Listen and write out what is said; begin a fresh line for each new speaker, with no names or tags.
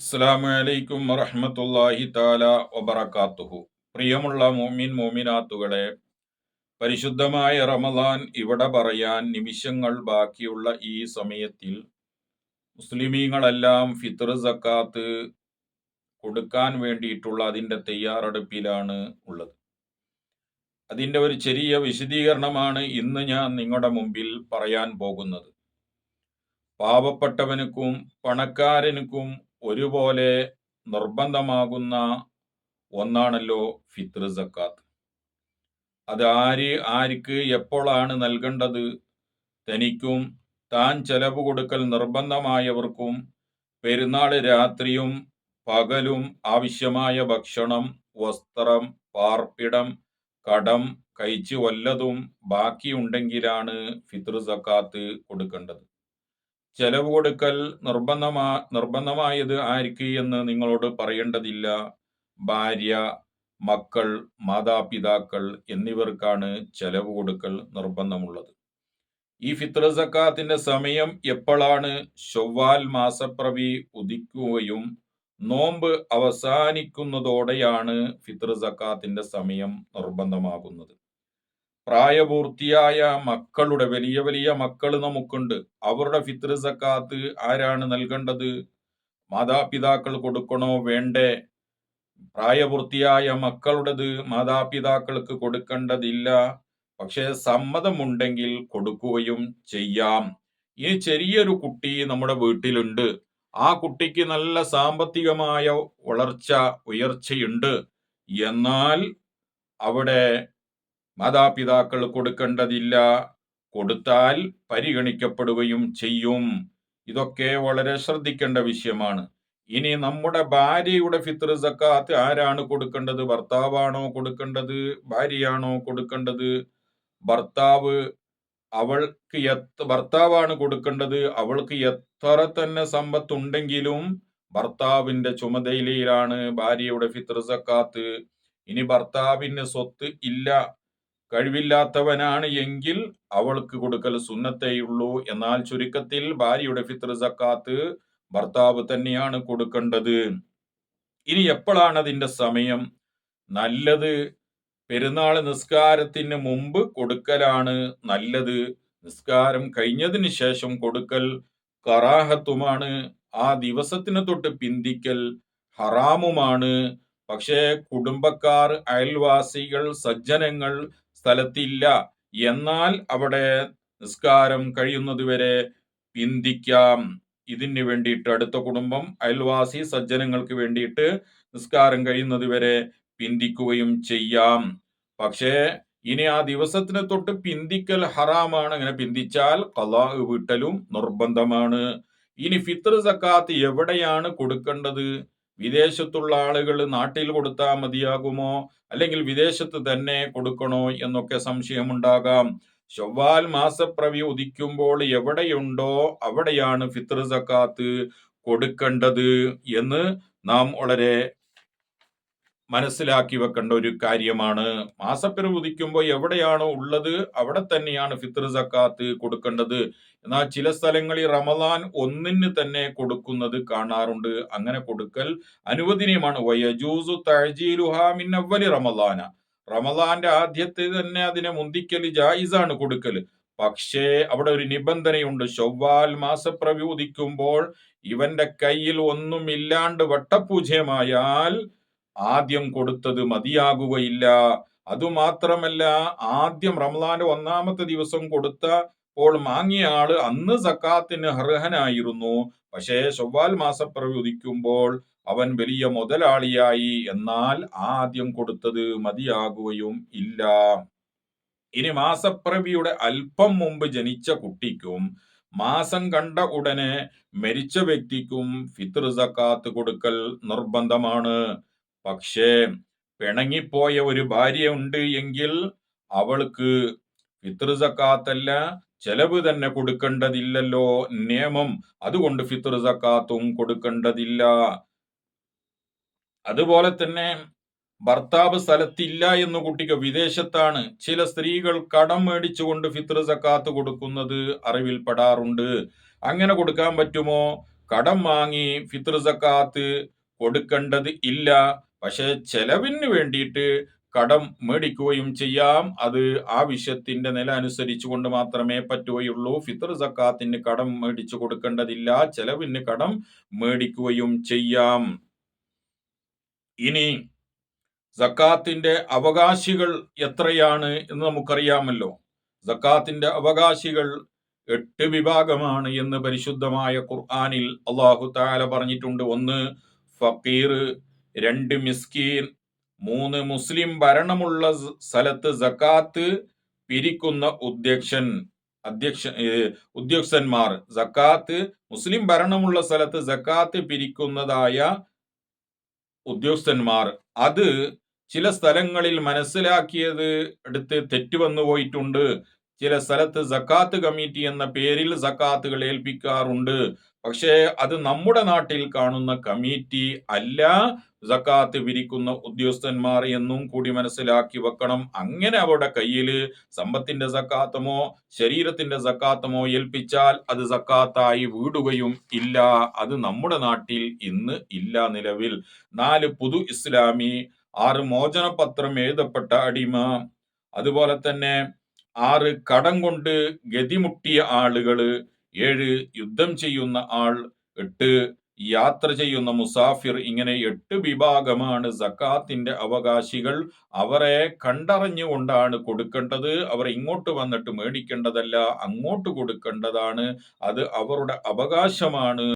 അസ്സലാമു അലൈക്കും വറഹ്മത്തുള്ളാഹി തആല വബറകാതുഹു പ്രിയമുള്ള മോമിൻ മോമിനാത്തുകളെ പരിശുദ്ധമായ റമദാൻ ഇവിടെ പറയാൻ നിമിഷങ്ങൾ ബാക്കിയുള്ള ഈ സമയത്തിൽ മുസ്ലിമീങ്ങളെല്ലാം ഫിത്ർ സക്കാത്ത് കൊടുക്കാൻ വേണ്ടിയിട്ടുള്ള അതിന്റെ തയ്യാറെടുപ്പിലാണ് ഉള്ളത്. അതിന്റെ ഒരു ചെറിയ വിശദീകരണമാണ് ഇന്ന് ഞാൻ നിങ്ങളുടെ മുമ്പിൽ പറയാൻ പോകുന്നത്. പാവപ്പെട്ടവനുക്കും പണക്കാരനുക്കും ഒരുപോലെ നിർബന്ധമാകുന്ന ഒന്നാണല്ലോ ഫിത്ർ സക്കാത്ത്. അത് ആര് ആർക്ക് എപ്പോഴാണ് നൽകേണ്ടത്? തനിക്കും താൻ ചെലവ് കൊടുക്കൽ നിർബന്ധമായവർക്കും പെരുന്നാൾ രാത്രിയും പകലും ആവശ്യമായ ഭക്ഷണം വസ്ത്രം പാർപ്പിടം കടം കഴിച്ച് വല്ലതും ബാക്കിയുണ്ടെങ്കിലാണ് ഫിത്ർ സക്കാത്ത് കൊടുക്കേണ്ടത്. ചെലവ് കൊടുക്കൽ നിർബന്ധമാ നിർബന്ധമായത് ആർക്ക് എന്ന് നിങ്ങളോട് പറയേണ്ടതില്ല. ഭാര്യ മക്കൾ മാതാപിതാക്കൾ എന്നിവർക്കാണ് ചെലവ് കൊടുക്കൽ നിർബന്ധമുള്ളത്. ഈ ഫിത്ര സക്കാത്തിന്റെ സമയം എപ്പോഴാണ് ചൊവ്വാൽ മാസപ്രവി ഉദിക്കുകയും നോമ്പ് അവസാനിക്കുന്നതോടെയാണ് ഫിത്ര സക്കാത്തിന്റെ സമയം നിർബന്ധമാകുന്നത്. പ്രായപൂർത്തിയായ മക്കളുടെ വലിയ വലിയ മക്കൾ നമുക്കുണ്ട്. അവരുടെ ഫിത്ർ സക്കാത്ത് ആരാണ് നൽകേണ്ടത്? മാതാപിതാക്കൾ കൊടുക്കണോ? വേണ്ടേ? പ്രായപൂർത്തിയായ മക്കളുടേത് മാതാപിതാക്കൾക്ക് കൊടുക്കേണ്ടതില്ല. പക്ഷേ സമ്മതമുണ്ടെങ്കിൽ കൊടുക്കുകയും ചെയ്യാം. ഈ ചെറിയൊരു കുട്ടി നമ്മുടെ വീട്ടിലുണ്ട്. ആ കുട്ടിക്ക് നല്ല സാമ്പത്തികമായ വളർച്ച ഉയർച്ചയുണ്ട്. എന്നാൽ അവിടെ മാതാപിതാക്കൾ കൊടുക്കേണ്ടതില്ല. കൊടുത്താൽ പരിഗണിക്കപ്പെടുകയും ചെയ്യും. ഇതൊക്കെ വളരെ ശ്രദ്ധിക്കേണ്ട വിഷയമാണ്. ഇനി നമ്മുടെ ഭാര്യയുടെ ഫിത്ർ സക്കാത്ത് ആരാണ് കൊടുക്കേണ്ടത്? ഭർത്താവാണോ കൊടുക്കേണ്ടത്? ഭാര്യയാണോ കൊടുക്കേണ്ടത്? ഭർത്താവ് അവൾക്ക് എത്ര ഭർത്താവാണ് കൊടുക്കേണ്ടത്? അവൾക്ക് എത്ര തന്നെ സമ്പത്തുണ്ടെങ്കിലും ഭർത്താവിന്റെ ചുമതലയിലാണ് ഭാര്യയുടെ ഫിത്ർ സക്കാത്ത്. ഇനി ഭർത്താവിന് സ്വത്ത് ഇല്ല. കഴിവില്ലാത്തവനാണ് എങ്കിൽ അവൾക്ക് കൊടുക്കൽ സുന്നത്തേയുള്ളൂ. എന്നാൽ ചുരുക്കത്തിൽ ഭാര്യയുടെ ഫിത്ര സക്കാത്ത് ഭർത്താവ് തന്നെയാണ് കൊടുക്കേണ്ടത്. ഇനി എപ്പോഴാണ് അതിന്റെ സമയം? നല്ലത് പെരുന്നാൾ നിസ്കാരത്തിന് മുമ്പ് കൊടുക്കലാണ് നല്ലത്. നിസ്കാരം കഴിഞ്ഞതിന് ശേഷം കൊടുക്കൽ കറാഹത്തുമാണ്. ആ ദിവസത്തിന് തൊട്ട് പിന്തിക്കൽ ഹറാമുമാണ്. പക്ഷേ കുടുംബക്കാർ അയൽവാസികൾ സജ്ജനങ്ങൾ സ്ഥലത്തില്ല. എന്നാൽ അവിടെ നിസ്കാരം കഴിയുന്നതുവരെ പിന്തിക്കാം. ഇതിന് വേണ്ടിയിട്ട് അടുത്ത കുടുംബം അയൽവാസി സജ്ജനങ്ങൾക്ക് വേണ്ടിയിട്ട് നിസ്കാരം കഴിയുന്നതുവരെ പിന്തിക്കുകയും ചെയ്യാം. പക്ഷേ ഇനി ആ ദിവസത്തിന് തൊട്ട് പിന്തിക്കൽ ഹറാമാണ്. അങ്ങനെ പിന്തിച്ചാൽ കലാ വീട്ടലും നിർബന്ധമാണ്. ഇനി ഫിത്ർ സക്കാത്ത് എവിടെയാണ് കൊടുക്കേണ്ടത്? വിദേശത്തുള്ള ആളുകൾ നാട്ടിൽ കൊടുത്താൽ മതിയാകുമോ? അല്ലെങ്കിൽ വിദേശത്ത് തന്നെ കൊടുക്കണോ എന്നൊക്കെ സംശയമുണ്ടാകാം. ചൊവ്വാൽ മാസപ്രവി ഉദിക്കുമ്പോൾ എവിടെയുണ്ടോ അവിടെയാണ് ഫിത്ർ സക്കാത്ത് കൊടുക്കേണ്ടത് എന്ന് നാം വളരെ മനസ്സിലാക്കി വെക്കേണ്ട ഒരു കാര്യമാണ്. മാസപ്പിറവ് ഉദിക്കുമ്പോൾ എവിടെയാണോ ഉള്ളത് അവിടെ തന്നെയാണ് ഫിത്ർ സക്കാത്ത് കൊടുക്കേണ്ടത്. എന്നാൽ ചില സ്ഥലങ്ങളിൽ റമദാൻ ഒന്നിന് തന്നെ കൊടുക്കുന്നത് കാണാറുണ്ട്. അങ്ങനെ കൊടുക്കൽ അനുവദനീയമാണ്. വയജൂസു തഴജീലുഹാമിൻ അവലി റമദാന. റമദാന്റെ ആദ്യത്തെ തന്നെ അതിനെ മുന്തിക്കൽ ജായിസാണ് കൊടുക്കൽ. പക്ഷേ അവിടെ ഒരു നിബന്ധനയുണ്ട്. ചൊവ്വാൽ മാസപ്രവി ഉദിക്കുമ്പോൾ ഇവന്റെ കയ്യിൽ ഒന്നും ഇല്ലാണ്ട് വട്ടപൂജ്യമായാൽ ആദ്യം കൊടുത്തത് മതിയാകുകയില്ല. അതുമാത്രമല്ല ആദ്യം റമദാന്റെ ഒന്നാമത്തെ ദിവസം കൊടുത്ത അപ്പോൾ മാങ്ങിയ ആൾ അന്ന് സക്കാത്തിന് അർഹനായിരുന്നു. പക്ഷേ ചൊവ്വാൽ മാസപ്പിറവി ഉദിക്കുമ്പോൾ അവൻ വലിയ മുതലാളിയായി. എന്നാൽ ആദ്യം കൊടുത്തത് മതിയാകുകയും ഇല്ല. ഇനി മാസപ്പിറവിയുടെ അല്പം മുമ്പ് ജനിച്ച കുട്ടിക്കും മാസം കണ്ട ഉടനെ മരിച്ച വ്യക്തിക്കും ഫിത്ർ സക്കാത്ത് കൊടുക്കൽ നിർബന്ധമാണ്. പക്ഷേ പിണങ്ങിപ്പോയ ഒരു ഭാര്യ ഉണ്ട് എങ്കിൽ അവൾക്ക് ഫിത്ർ സക്കാത്തല്ല ചെലവ് തന്നെ കൊടുക്കേണ്ടതില്ലല്ലോ നിയമം. അതുകൊണ്ട് ഫിത്ർ സക്കാത്തും കൊടുക്കേണ്ടതില്ല. അതുപോലെ തന്നെ ഭർത്താവ് സ്ഥലത്തില്ല എന്ന് കുട്ടിക്ക് വിദേശത്താണ്. ചില സ്ത്രീകൾ കടം മേടിച്ചുകൊണ്ട് ഫിത്ർ സക്കാത്ത് കൊടുക്കുന്നത് അറിവിൽപ്പെടാറുണ്ട്. അങ്ങനെ കൊടുക്കാൻ പറ്റുമോ? കടം വാങ്ങി ഫിത്ർ സക്കാത്ത് കൊടുക്കേണ്ടത് ഇല്ല. പക്ഷെ ചെലവിന് വേണ്ടിയിട്ട് കടം മേടിക്കുകയും ചെയ്യാം. അത് ആവശ്യത്തിന്റെ നില അനുസരിച്ചുകൊണ്ട് മാത്രമേ പറ്റുകയുള്ളൂ. ഫിത്തർ സക്കാത്തിന് കടം മേടിച്ചു കൊടുക്കേണ്ടതില്ല. ചെലവിന് കടം മേടിക്കുകയും ചെയ്യാം. ഇനി സക്കാത്തിന്റെ അവകാശികൾ എത്രയാണ് എന്ന് നമുക്കറിയാമല്ലോ. സക്കാത്തിന്റെ അവകാശികൾ എട്ട് വിഭാഗമാണ് എന്ന് പരിശുദ്ധമായ ഖുർആാനിൽ അള്ളാഹു താല പറഞ്ഞിട്ടുണ്ട്. ഒന്ന് ഫക്കീർ രണ്ട് മിസ്കീൻ മൂന്ന് മുസ്ലിം ഭരണമുള്ള സ്ഥലത്ത് സക്കാത്ത് പിരിക്കുന്ന ഉദ്യക്ഷൻ അധ്യക്ഷ ഉദ്യോഗസ്ഥന്മാർ സക്കാത്ത് മുസ്ലിം ഭരണമുള്ള സ്ഥലത്ത് സക്കാത്ത് പിരിക്കുന്നതായ ഉദ്യോഗസ്ഥന്മാർ അത് ചില സ്ഥലങ്ങളിൽ മനസ്സിലാക്കിയത് എടുത്ത് തെറ്റുവന്നു പോയിട്ടുണ്ട്. ചില സ്ഥലത്ത് സക്കാത്ത് കമ്മിറ്റി എന്ന പേരിൽ സക്കാത്തുകൾ ഏൽപ്പിക്കാറുണ്ട്. പക്ഷേ അത് നമ്മുടെ നാട്ടിൽ കാണുന്ന കമ്മിറ്റി അല്ല. സക്കാത്ത് വിരിക്കുന്ന ഉദ്യോഗസ്ഥന്മാർ എന്നും കൂടി മനസ്സിലാക്കി വെക്കണം. അങ്ങനെ അവരുടെ കയ്യിൽ സമ്പത്തിന്റെ സക്കാത്തമോ ശരീരത്തിന്റെ സക്കാത്തമോ ഏൽപ്പിച്ചാൽ അത് സക്കാത്തായി വീടുകയും ഇല്ല. അത് നമ്മുടെ നാട്ടിൽ ഇന്ന് ഇല്ല നിലവിൽ. നാല് പുതു ഇസ്ലാമി ആറ് മോചനപത്രം എഴുതപ്പെട്ട അടിമ അതുപോലെ തന്നെ ആറ് കടം കൊണ്ട് ഗതിമുട്ടിയ ആളുകൾ ഏഴ് യുദ്ധം ചെയ്യുന്ന ആൾ എട്ട് യാത്ര ചെയ്യുന്ന മുസാഫിർ ഇങ്ങനെ എട്ട് വിഭാഗമാണ്. സക്കാത്തിന്റെ അവകാശികൾ അവരെ കണ്ടറിഞ്ഞുകൊണ്ടാണ് കൊടുക്കേണ്ടത്. അവർ ഇങ്ങോട്ട് വന്നിട്ട് മേടിക്കേണ്ടതല്ല അങ്ങോട്ട് കൊടുക്കേണ്ടതാണ്. അത് അവരുടെ അവകാശമാണ്.